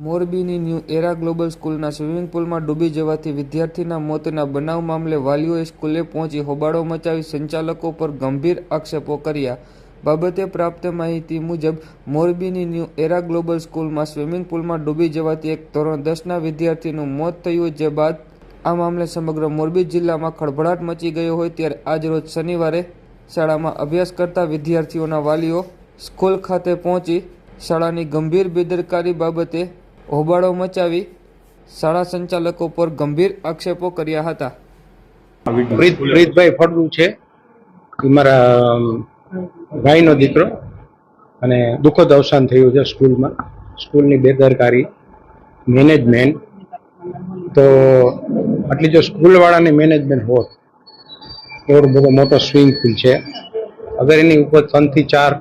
મોરબીની new era global સ્કૂલના swimming પુલમાં ડૂબી જવાથી વિદ્યાર્થીના મોતના બનાવ મામલે વાલીઓએ સ્કૂલે પહોંચી હોબાળો મચાવી સંચાલકો પર ગંભીર આક્ષેપો કર્યા. બાબતે પ્રાપ્ત માહિતી મુજબ, મોરબીની ન્યૂ એરા ગ્લોબલ સ્કૂલમાં સ્વિમિંગ પુલમાં ડૂબી જવાથી એક ધોરણ દસના વિદ્યાર્થીનું મોત થયું જે બાદ આ મામલે સમગ્ર મોરબી જિલ્લામાં ખળભળાટ મચી ગયો હોય ત્યારે આજરોજ શનિવારે શાળામાં અભ્યાસ કરતા વિદ્યાર્થીઓના વાલીઓ સ્કૂલ ખાતે પહોંચી શાળાની ગંભીર બેદરકારી બાબતે હોબાળો મચાવી શાળા સંચાલકો પર ગંભીર આક્ષેપો કર્યા હતા. પ્રીત, પ્રીતભાઈ ફળદુ છે. મારા ભાઈનો દીકરો અને દુઃખદ અવસાન થયું છે સ્કૂલમાં. સ્કૂલની બેદરકારી, મેનેજમેન્ટ. તો આટલી જો સ્કૂલવાળાની મેનેજમેન્ટ હોત એવડો બધો મોટો સ્વિમિંગ પુલ છે. અગર એની ઉપર ત્રણથી ચાર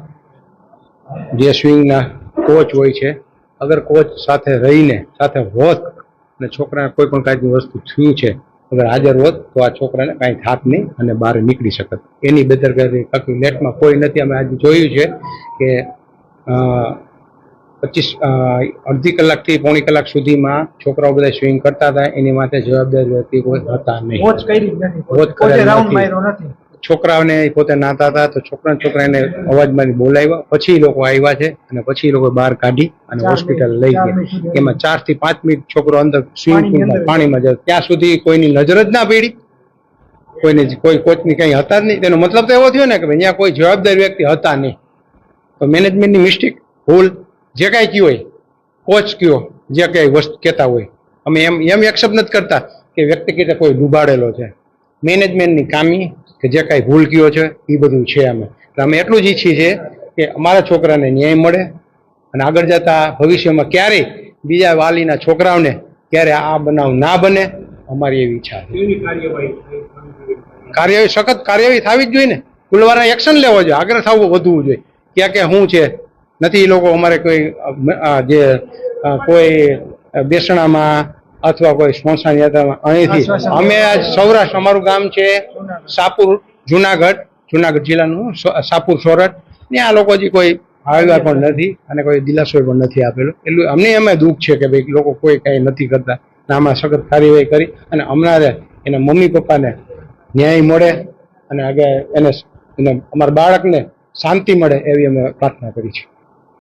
જે સ્વિંગના કોચ હોય છે અગર કોચ સાથે રહીને સાથે હોત અને છોકરાને કોઈ પણ કાંઈકની વસ્તુ થયું છે અગર હાજર હોત તો આ છોકરાને કાંઈ થાત નહીં અને બહાર નીકળી શકત. એની બેદરકારી બાકી નેટમાં કોઈ નથી. અમે આજે જોયું છે કે પચીસ અડધી કલાકથી પોણી કલાક સુધીમાં છોકરાઓ બધા સ્વિંગ કરતા હતા. એની માટે જવાબદાર વ્યક્તિ કોઈ હતા નહીં. કોચ કઈ રીતે કોચ રાઉન્ડ. માર્યો નથી. છોકરાઓને પોતે નાતા હતા તો છોકરા છોકરાને અવાજમાં બોલાવ્યા. પછી લોકો આવ્યા છે અને પછી લોકો બહાર કાઢી અને હોસ્પિટલ લઈ ગયા. એમાં ચારથી પાંચ મિનિટ છોકરો અંદર સ્વિમિંગ પુલમાં પાણીમાં જાય ત્યાં સુધી કોઈની નજર જ ના પડી. કોઈને કોઈ કોચની કઈ હતા જ નહીં. તેનો મતલબ તો એવો થયો ને કે ભાઈ અહીંયા કોઈ જવાબદાર વ્યક્તિ હતા નહીં. તો મેનેજમેન્ટની મિસ્ટેક ભૂલ જે કાંઈ કયો હોય કોચ કયો જે કાંઈ વસ્તુ કહેતા હોય. અમે એમ એમ એક્સેપ્ટ નથી કરતા કે વ્યક્તિ કીધે કોઈ ડૂબાડેલો છે. મેનેજમેન્ટની કામી કે જે કાંઈ ભૂલ કયો છે એ બધું છે અમે એટલે અમે એટલું જ ઈચ્છીએ છીએ કે અમારા છોકરાને ન્યાય મળે અને આગળ જતા ભવિષ્યમાં ક્યારેય બીજા વાલીના છોકરાઓને ક્યારે આ બનાવ ના બને અમારી એવી ઈચ્છા છે. કાર્યવાહી સખત કાર્યવાહી થવી જ જોઈએ ને. પુલવારા એક્શન લેવો જોઈએ. આગળ થવું વધવું જોઈએ. ક્યાં ક્યાં શું છે? નથી એ લોકો અમારે કોઈ જે કોઈ બેસણામાં અથવા કોઈ સ્મશાન યાત્રામાં. અહીંથી અમે આજ સૌરાષ્ટ્ર અમારું ગામ છે સાપુર જુનાગઢ જુનાગઢ જિલ્લાનું સાપુર સોરઠ. ને આ લોકો હજી કોઈ આવ્યા પણ નથી અને કોઈ દિલાસો પણ નથી આપેલો. એટલું અમને અમે દુઃખ છે કે ભાઈ લોકો કોઈ કાંઈ નથી કરતા. આમાં સખત કાર્યવાહી કરી અને હમણાં એના મમ્મી પપ્પાને ન્યાય મળે અને આગળ એને એને અમારા બાળકને શાંતિ મળે એવી અમે પ્રાર્થના કરી છે.